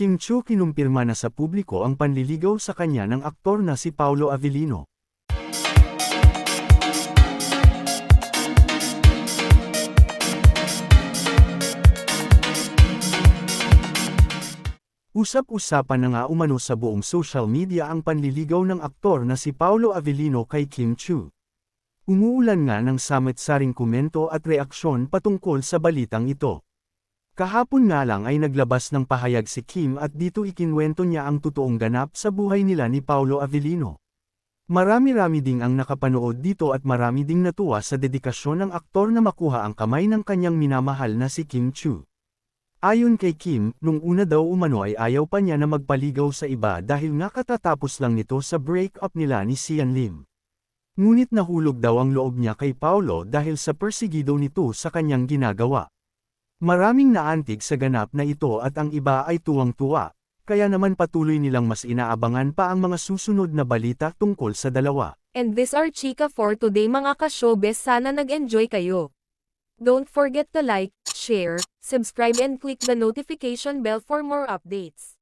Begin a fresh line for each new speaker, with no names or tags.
Kim Chu kinumpirma na sa publiko ang panliligaw sa kanya ng aktor na si Paulo Avellino. Usap-usapan na nga umano sa buong social media ang panliligaw ng aktor na si Paulo Avellino kay Kim Chu. Umuulan nga ng samit-saring komento at reaksyon patungkol sa balitang ito. Kahapon nga lang ay naglabas ng pahayag si Kim at dito ikinwento niya ang totoong ganap sa buhay nila ni Paulo Avellino. Marami-rami ding ang nakapanood dito at marami ding natuwa sa dedikasyon ng aktor na makuha ang kamay ng kanyang minamahal na si Kim Chu. Ayon kay Kim, nung una daw umano ay ayaw pa niya na magpaligaw sa iba dahil nga katatapos lang nito sa breakup nila ni Sian Lim. Ngunit nahulog daw ang loob niya kay Paulo dahil sa persigido nito sa kanyang ginagawa. Maraming naantig sa ganap na ito at ang iba ay tuwang-tuwa, kaya naman patuloy nilang mas inaabangan pa ang mga susunod na balita tungkol sa dalawa.
And this are Chika for today mga ka-showbiz sana nag-enjoy kayo. Don't forget to like, share, subscribe and click the notification bell for more updates.